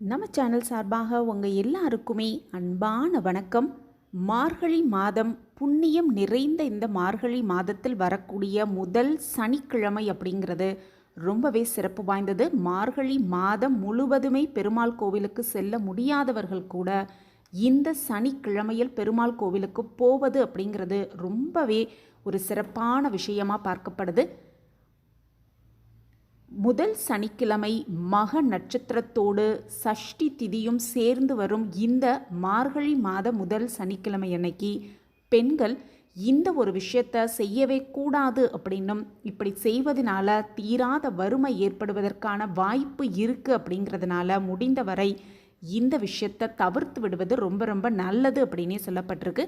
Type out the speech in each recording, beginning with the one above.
நம்ம சேனல் சார்பாக உங்கள் எல்லாருக்குமே அன்பான வணக்கம். மார்கழி மாதம் புண்ணியம் நிறைந்த இந்த மார்கழி மாதத்தில் வரக்கூடிய முதல் சனிக்கிழமை அப்படிங்கிறது ரொம்பவே சிறப்பு வாய்ந்தது. மார்கழி மாதம் முழுவதுமே பெருமாள் கோவிலுக்கு செல்ல முடியாதவர்கள் கூட இந்த சனிக்கிழமையில் பெருமாள் கோவிலுக்கு போவது அப்படிங்கிறது ரொம்பவே ஒரு சிறப்பான விஷயமா பார்க்கப்படுது. முதல் சனிக்கிழமை மக நட்சத்திரத்தோடு சஷ்டி திதியும் சேர்ந்து வரும் இந்த மார்கழி மாத முதல் சனிக்கிழமை அன்னைக்கு பெண்கள் இந்த ஒரு விஷயத்த செய்யவே கூடாது அப்படின்னும் இப்படி செய்வதனால தீராத வறுமை ஏற்படுவதற்கான வாய்ப்பு இருக்குது அப்படிங்கிறதுனால முடிந்தவரை இந்த விஷயத்தை தவிர்த்து விடுவது ரொம்ப ரொம்ப நல்லது அப்படின்னே சொல்லப்பட்டிருக்கு.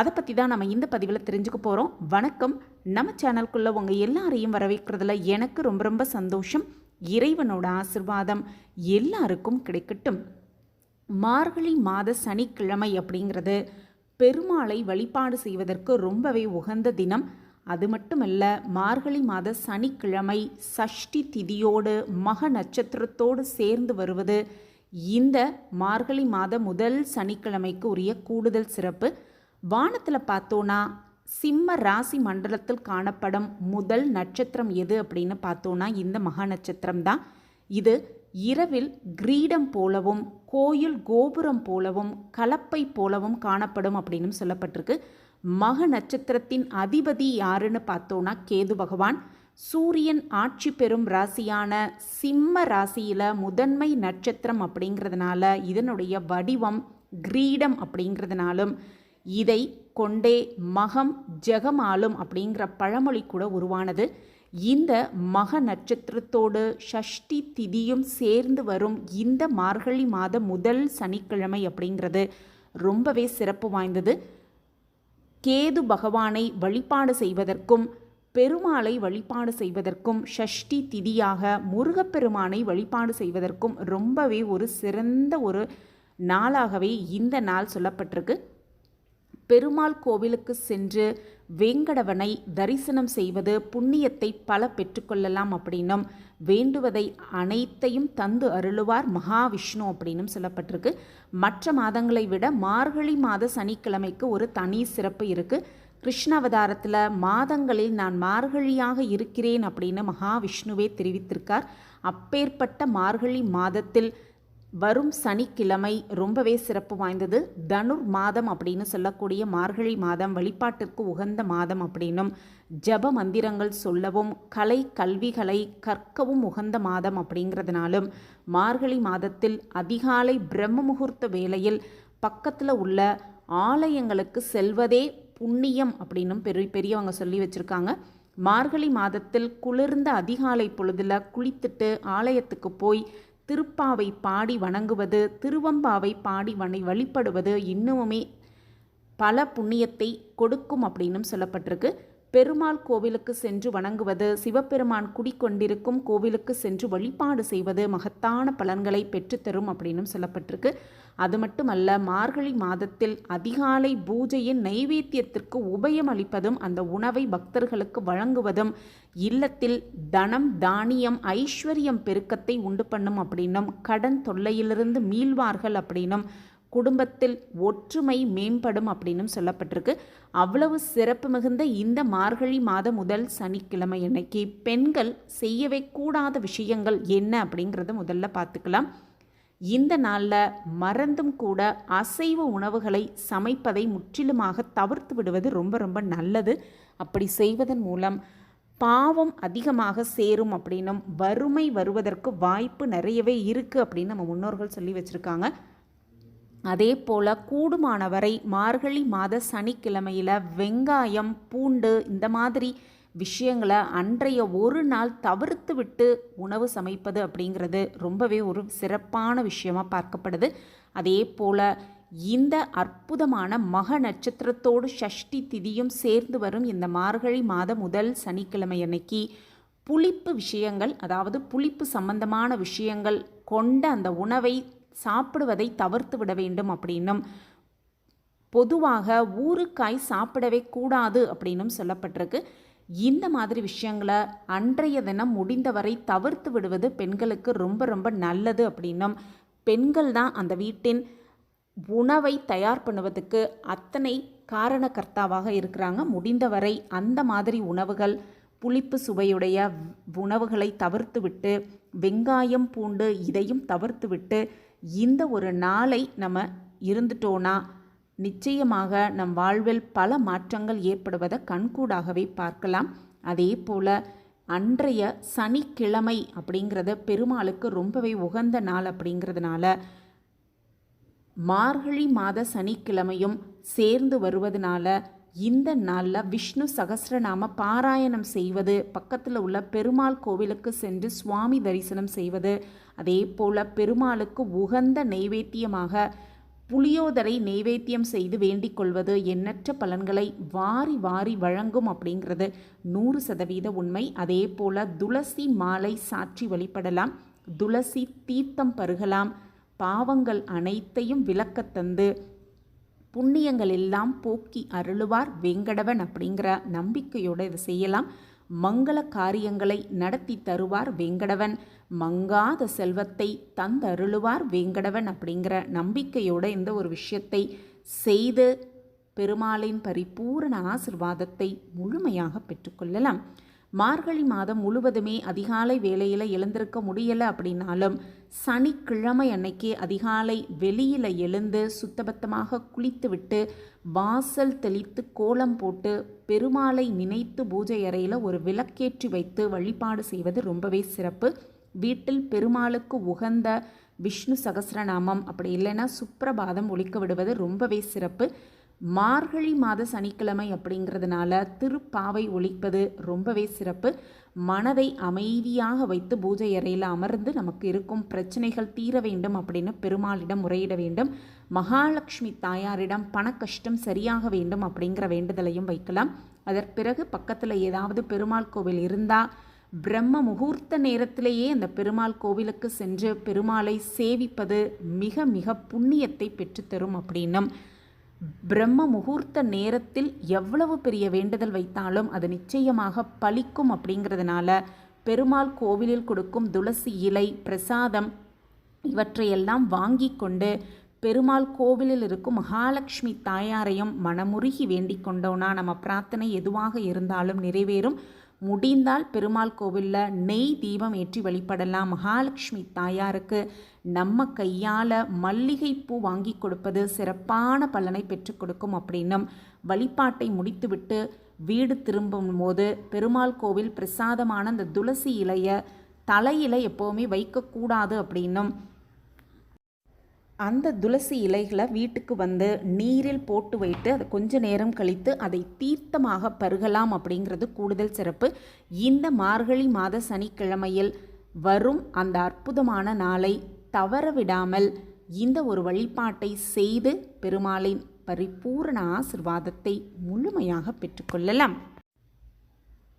அதை பற்றி தான் நம்ம இந்த பதிவில் தெரிஞ்சுக்க போகிறோம் வணக்கம். நம்ம சேனலுக்குள்ளே உங்கள் எல்லாரையும் வரவேற்கிறதுல எனக்கு ரொம்ப ரொம்ப சந்தோஷம். இறைவனோட ஆசிர்வாதம் எல்லாருக்கும் கிடைக்கட்டும். மார்கழி மாத சனிக்கிழமை அப்படிங்கிறது பெருமாளை வழிபாடு செய்வதற்கு ரொம்பவே உகந்த தினம். அது மட்டுமல்ல மார்கழி மாத சனிக்கிழமை சஷ்டி திதியோடு மக நட்சத்திரத்தோடு சேர்ந்து வருவது இந்த மார்கழி மாத முதல் சனிக்கிழமைக்கு உரிய கூடுதல் சிறப்பு. வானத்தில் பார்த்தோன்னா சிம்ம ராசி மண்டலத்தில் காணப்படும் முதல் நட்சத்திரம் எது அப்படின்னு பார்த்தோன்னா இந்த மகா நட்சத்திரம் தான். இது இரவில் கிரீடம் போலவும் கோயில் கோபுரம் போலவும் கலப்பை போலவும் காணப்படும் அப்படின்னு சொல்லப்பட்டிருக்கு. மக நட்சத்திரத்தின் அதிபதி யாருன்னு பார்த்தோன்னா கேது பகவான். சூரியன் ஆட்சி பெறும் ராசியான சிம்ம ராசியில் முதன்மை நட்சத்திரம் அப்படிங்கிறதுனால இதனுடைய வடிவம் கிரீடம் அப்படிங்கிறதுனாலும் இதை கொண்டே மகம் ஜெகமாலும் அப்படிங்கிற பழமொழி கூட உருவானது. இந்த மக நட்சத்திரத்தோடு ஷஷ்டி திதியும் சேர்ந்து வரும் இந்த மார்கழி மாத முதல் சனிக்கிழமை அப்படிங்கிறது ரொம்பவே சிறப்பு வாய்ந்தது. கேது பகவானை வழிபாடு செய்வதற்கும் பெருமாளை வழிபாடு செய்வதற்கும் ஷஷ்டி திதியாக முருகப்பெருமானை வழிபாடு செய்வதற்கும் ரொம்பவே ஒரு சிறந்த ஒரு நாளாகவே இந்த நாள் சொல்லப்பட்டிருக்கு. பெருமாள் கோவிலுக்கு சென்று வேங்கடவனை தரிசனம் செய்வது புண்ணியத்தை பல பெற்றுக்கொள்ளலாம் அப்படின்னும் வேண்டுவதை அனைத்தையும் தந்து அருளுவார் மகாவிஷ்ணு அப்படின்னும் சொல்லப்பட்டிருக்கு. மற்ற மாதங்களை விட மார்கழி மாத சனிக்கிழமைக்கு ஒரு தனி சிறப்பு இருக்குது கிருஷ்ணாவதாரத்தில் மாதங்களில் நான் மார்கழியாக இருக்கிறேன் அப்படின்னு மகாவிஷ்ணுவே தெரிவித்திருக்கார். அப்பேற்பட்ட மார்கழி மாதத்தில் வரும் சனிக்கிழமை ரொம்பவே சிறப்பு வாய்ந்தது. தனுர் மாதம் அப்படின்னு சொல்லக்கூடிய மார்கழி மாதம் வழிபாட்டிற்கு உகந்த மாதம் அப்படின்னும் ஜப மந்திரங்கள் சொல்லவும் கலை கல்விகளை கற்கவும் உகந்த மாதம் அப்படிங்கிறதுனாலும் மார்கழி மாதத்தில் அதிகாலை பிரம்ம முகூர்த்த வேளையில் பக்கத்தில் உள்ள ஆலயங்களுக்கு செல்வதே புண்ணியம் அப்படின்னும் பெரிய பெரியவங்க சொல்லி வச்சுருக்காங்க. மார்கழி மாதத்தில் குளிர்ந்த அதிகாலை பொழுதில் குளித்துட்டு ஆலயத்துக்கு போய் திருப்பாவை பாடி வணங்குவது திருவம்பாவை பாடி வணை வழிபடுவது இன்னுமுமே பல புண்ணியத்தை கொடுக்கும் அப்படின்னும் சொல்லப்பட்டிருக்கு. பெருமாள் கோவிலுக்கு சென்று வணங்குவது சிவபெருமான் குடிக்கொண்டிருக்கும் கோவிலுக்கு சென்று வழிபாடு செய்வது மகத்தான பலன்களை பெற்றுத்தரும் அப்படின்னும் சொல்லப்பட்டிருக்கு. அது மட்டுமல்ல மார்கழி மாதத்தில் அதிகாலை பூஜையின் நைவேத்தியத்திற்கு உபயம் அளிப்பதும் அந்த உணவை பக்தர்களுக்கு வழங்குவதும் இல்லத்தில் தனம் தானியம் ஐஸ்வர்யம் பெருக்கத்தை உண்டு பண்ணும் அப்படின்னும் கடன் தொல்லையிலிருந்து மீள்வார்கள் அப்படின்னும் குடும்பத்தில் ஒற்றுமை மேம்படும் அப்படின்னும் சொல்லப்பட்டிருக்கு. அவ்வளவு சிறப்பு மிகுந்த இந்த மார்கழி மாத முதல் சனிக்கிழமை அன்னைக்கு பெண்கள் செய்யவே கூடாத விஷயங்கள் என்ன அப்படிங்கிறத முதல்ல பார்த்துக்கலாம். இந்த நாளில் மறந்தும் கூட அசைவ உணவுகளை சமைப்பதை முற்றிலுமாக தவிர்த்து விடுவது ரொம்ப ரொம்ப நல்லது. அப்படி செய்வதன் மூலம் பாவம் அதிகமாக சேரும் அப்படின்னும் வறுமை வருவதற்கு வாய்ப்பு நிறையவே இருக்குது அப்படின்னு நம்ம முன்னோர்கள் சொல்லி வச்சுருக்காங்க. அதே போல் கூடுமானவரை மார்கழி மாத சனிக்கிழமையில் வெங்காயம் பூண்டு இந்த மாதிரி விஷயங்களை அன்றைய ஒரு நாள் தவிர்த்து விட்டு உணவு சமைப்பது அப்படிங்கிறது ரொம்பவே ஒரு சிறப்பான விஷயமாக பார்க்கப்படுது. அதே போல் இந்த அற்புதமான மக நட்சத்திரத்தோடு ஷஷ்டி திதியும் சேர்ந்து வரும் இந்த மார்கழி மாத முதல் சனிக்கிழமை அன்னைக்கு புளிப்பு விஷயங்கள் அதாவது புளிப்பு சம்பந்தமான விஷயங்கள் கொண்ட அந்த உணவை சாப்பிடுவதை தவிர்த்து விட வேண்டும் அப்படின்னும். பொதுவாக ஊறுக்காய் சாப்பிடவே கூடாது அப்படின்னும் சொல்லப்பட்டிருக்கு. இந்த மாதிரி விஷயங்களை அன்றைய தினம் முடிந்தவரை தவிர்த்து விடுவது பெண்களுக்கு ரொம்ப ரொம்ப நல்லது அப்படின்னும். பெண்கள் தான் அந்த வீட்டின் உணவை தயார் பண்ணுவதுக்கு அத்தனை காரணகர்த்தாவாக இருக்கிறாங்க. முடிந்தவரை அந்த மாதிரி உணவுகள் புளிப்பு சுவையுடைய உணவுகளை தவிர்த்துவிட்டு வெங்காயம் பூண்டு இதையும் தவிர்த்துவிட்டு இந்த ஒரு நாளை நம்ம இருந்துட்டோன்னா நிச்சயமாக நம் வாழ்வில் பல மாற்றங்கள் ஏற்படுவதை கண்கூடாகவே பார்க்கலாம். அதே போல் அன்றைய சனிக்கிழமை அப்படிங்கிறத பெருமாளுக்கு ரொம்பவே உகந்த நாள் அப்படிங்கிறதுனால மார்கழி மாத சனிக்கிழமையும் சேர்ந்து வருவதனால இந்த நாளில் விஷ்ணு சகசிரநாம பாராயணம் செய்வது பக்கத்தில் உள்ள பெருமாள் கோவிலுக்கு சென்று சுவாமி தரிசனம் செய்வது அதே போல் பெருமாளுக்கு உகந்த நெய்வேத்தியமாக புளியோதரை நெய்வேத்தியம் செய்து வேண்டிக் கொள்வது எண்ணற்ற பலன்களை வாரி வாரி வழங்கும் அப்படிங்கிறது. நூறு சதவீத உண்மை. அதே போல் துளசி மாலை சாற்றி வழிபடலாம் துளசி தீர்த்தம் பருகலாம் பாவங்கள் அனைத்தையும் விளக்கத் தந்து புண்ணியங்கள் எல்லாம் போக்கி அருளுவார் வேங்கடவன் அப்படிங்கிற நம்பிக்கையோடு இதை செய்யலாம். மங்கள காரியங்களை நடத்தி தருவார் வேங்கடவன். மங்காத செல்வத்தை தந்தருளுவார் வேங்கடவன் அப்படிங்கிற நம்பிக்கையோட இந்த ஒரு விஷயத்தை செய்து பெருமாளின் பரிபூரண ஆசிர்வாதத்தை முழுமையாக பெற்றுக்கொள்ளலாம் மார்கழி மாதம் முழுவதுமே அதிகாலை வேலையில் எழுந்திருக்க முடியலை அப்படின்னாலும் சனிக்கிழமை அன்னைக்கு அதிகாலை வெளியில் எழுந்து சுத்தபத்தமாக குளித்துவிட்டு வாசல் தெளித்து கோலம் போட்டு பெருமாளை நினைத்து பூஜை அறையில் ஒரு விளக்கேற்றி வைத்து வழிபாடு செய்வது ரொம்பவே சிறப்பு. வீட்டில் பெருமாளுக்கு உகந்த விஷ்ணு சகசிரநாமம் அப்படி இல்லைன்னா சுப்பிரபாதம் ஒழிக்க விடுவது ரொம்பவே சிறப்பு. மார்கழி மாத சனிக்கிழமை அப்படிங்கிறதுனால திருப்பாவை ஒழிப்பது ரொம்பவே சிறப்பு. மனதை அமைதியாக வைத்து பூஜை அறையில் அமர்ந்து நமக்கு இருக்கும் பிரச்சனைகள் தீர வேண்டும் அப்படின்னு பெருமாளிடம் முறையிட வேண்டும். மகாலட்சுமி தாயாரிடம் பண கஷ்டம் சரியாக வேண்டும் அப்படிங்கிற வேண்டுதலையும் வைக்கலாம். அதற்பிறகு பக்கத்தில் ஏதாவது பெருமாள் கோவில் இருந்தால் பிரம்ம முகூர்த்த நேரத்திலேயே அந்த பெருமாள் கோவிலுக்கு சென்று பெருமாளை சேவிப்பது மிக மிக புண்ணியத்தை பெற்றுத்தரும் அப்படின்னும் பிரம்ம முகூர்த்த நேரத்தில் எவ்வளவு பெரிய வேண்டுதல் வைத்தாலும் அது நிச்சயமாக பலிக்கும் அப்படிங்கிறதுனால பெருமாள் கோவிலில் கொடுக்கும் துளசி இலை பிரசாதம் இவற்றையெல்லாம் வாங்கி கொண்டு பெருமாள் கோவிலில் இருக்கும் மகாலட்சுமி தாயாரையும் மனமுருகி வேண்டிக் கொண்டோனா நம்ம பிரார்த்தனை எதுவாக இருந்தாலும் நிறைவேறும். முடிந்தால் பெருமாள் கோவிலில் நெய் தீபம் ஏற்றி வழிபடலாம். மகாலட்சுமி தாயாருக்கு நம்ம கையால் மல்லிகைப்பூ வாங்கி கொடுப்பது சிறப்பான பலனை பெற்றுக் கொடுக்கும் அப்படின்னும் வழிபாட்டை முடித்துவிட்டு வீடு திரும்பும் போது பெருமாள் கோவில் பிரசாதமான அந்த துளசி இலையை தலையில் எப்போவுமே வைக்கக்கூடாது அப்படின்னும் அந்த துளசி இலைகளை வீட்டுக்கு வந்து நீரில் போட்டு வைத்து அதை கொஞ்ச நேரம் கழித்து அதை தீர்த்தமாக பருகலாம் அப்படிங்கிறது கூடுதல் சிறப்பு. இந்த மார்கழி மாத சனிக்கிழமையில் வரும் அந்த அற்புதமான நாளை தவற விடாமல் இந்த ஒரு வழிபாட்டை செய்து பெருமாளின் பரிபூரண ஆசிர்வாதத்தை முழுமையாக பெற்றுக்கொள்ளலாம்